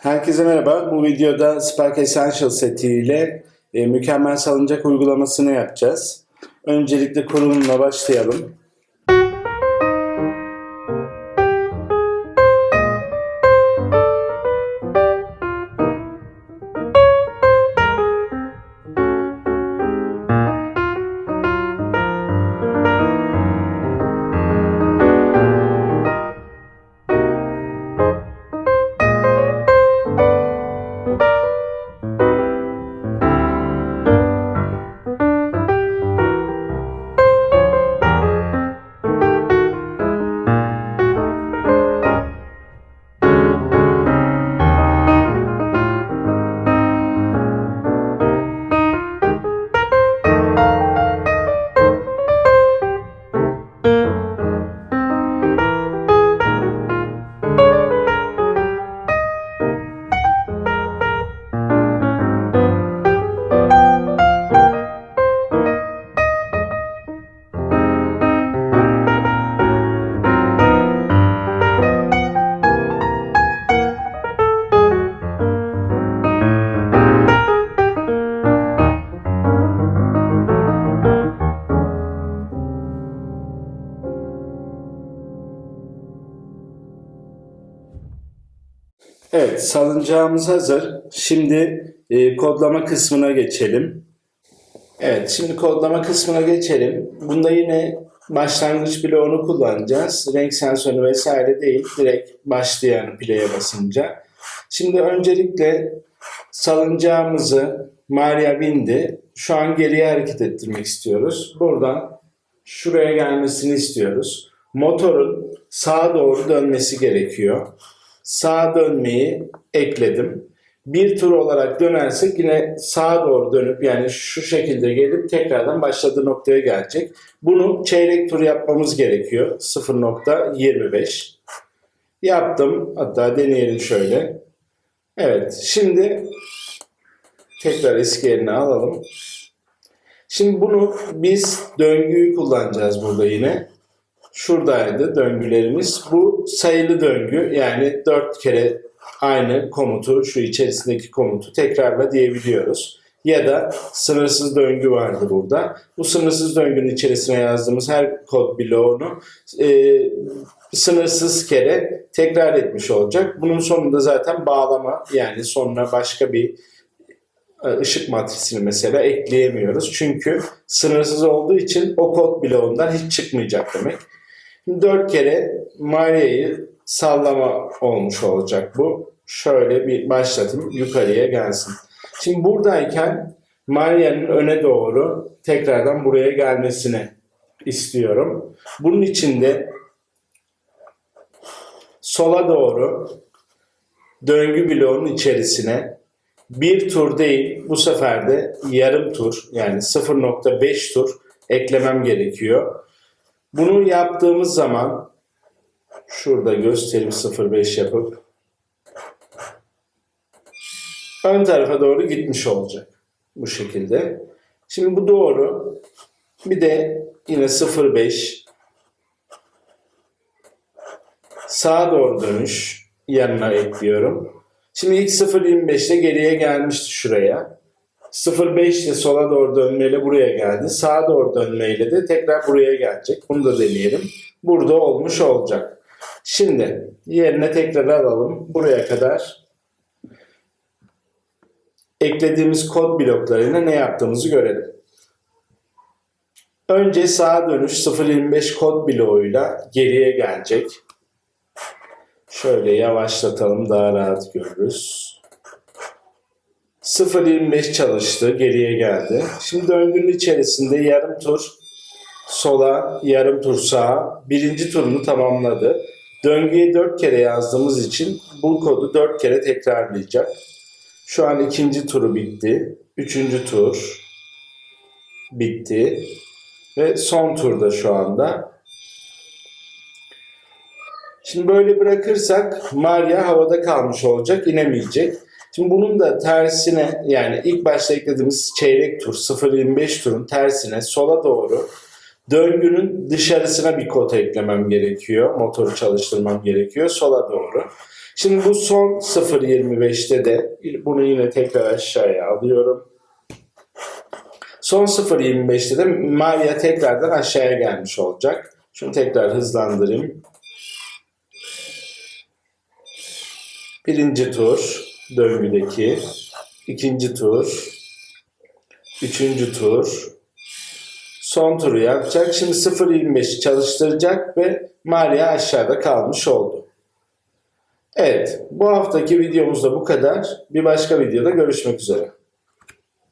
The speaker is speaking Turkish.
Herkese merhaba. Bu videoda Spark Essential setiyle e, mükemmel salıncak uygulamasını yapacağız. Öncelikle kurulumla başlayalım. Evet, salıncağımız hazır. Şimdi e, kodlama kısmına geçelim. Evet, şimdi kodlama kısmına geçelim. Bunda yine başlangıç bloğunu kullanacağız. Renk sensörü vesaire değil, direkt başlayan play'e basınca. Şimdi öncelikle salıncağımızı Maria bindi. Şu an geriye hareket ettirmek istiyoruz. Buradan şuraya gelmesini istiyoruz. Motorun sağa doğru dönmesi gerekiyor. Sağa dönmeyi ekledim. Bir tur olarak dönersek yine sağa doğru dönüp yani şu şekilde gelip tekrardan başladığı noktaya gelecek. Bunu çeyrek tur yapmamız gerekiyor. 0.25. Yaptım. Hatta deneyelim şöyle. Evet. Şimdi tekrar eski yerine alalım. Şimdi bunu biz döngüyü kullanacağız burada yine. Şuradaydı döngülerimiz. Bu sayılı döngü yani dört kere aynı komutu şu içerisindeki komutu tekrarla diyebiliyoruz. Ya da sınırsız döngü vardı burada. Bu sınırsız döngünün içerisine yazdığımız her kod bloğunu e, sınırsız kere tekrar etmiş olacak. Bunun sonunda zaten bağlama yani sonuna başka bir e, ışık matrisini mesela ekleyemiyoruz. Çünkü sınırsız olduğu için o kod bloğundan hiç çıkmayacak demek. Dört kere Maria'yı sallama olmuş olacak bu. Şöyle bir başlatayım yukarıya gelsin. Şimdi buradayken Maria'nın öne doğru tekrardan buraya gelmesini istiyorum. Bunun için de sola doğru döngü bloğunun içerisine bir tur değil bu sefer de yarım tur yani 0.5 tur eklemem gerekiyor. Bunu yaptığımız zaman şurada göstereyim 0.5 yapıp ön tarafa doğru gitmiş olacak. Bu şekilde. Şimdi bu doğru. Bir de yine 0.5 sağa doğru dönüş yanına ekliyorum. Şimdi ilk 0.25'te geriye gelmişti şuraya. 0.5 ile sola doğru dönmeyle buraya geldi. Sağa doğru dönmeyle de tekrar buraya gelecek. Bunu da deneyelim. Burada olmuş olacak. Şimdi yerine tekrar alalım. Buraya kadar eklediğimiz kod bloklarıyla ne yaptığımızı görelim. Önce sağa dönüş 0.25 kod bloğuyla geriye gelecek. Şöyle yavaşlatalım daha rahat görürüz. 0.25 çalıştı, geriye geldi. Şimdi döngünün içerisinde yarım tur sola, yarım tur sağa, birinci turunu tamamladı. Döngüye 4 kere yazdığımız için bu kodu 4 kere tekrarlayacak. Şu an ikinci turu bitti. Üçüncü tur bitti. Ve son turda şu anda. Şimdi böyle bırakırsak Maria havada kalmış olacak, inemeyecek. Şimdi bunun da tersine yani ilk başta eklediğimiz çeyrek tur 0.25 turun tersine sola doğru döngünün dışarısına bir kod eklemem gerekiyor. Motoru çalıştırmam gerekiyor sola doğru. Şimdi bu son 0.25'te de bunu yine tekrar aşağıya alıyorum. Son 0.25'te de Maria tekrardan aşağıya gelmiş olacak. Şunu tekrar hızlandırayım. Birinci tur döngüdeki, ikinci tur, üçüncü tur, son turu yapacak. Şimdi 0.25'i çalıştıracak ve Maria aşağıda kalmış oldu. Evet, bu haftaki videomuz da bu kadar. Bir başka videoda görüşmek üzere.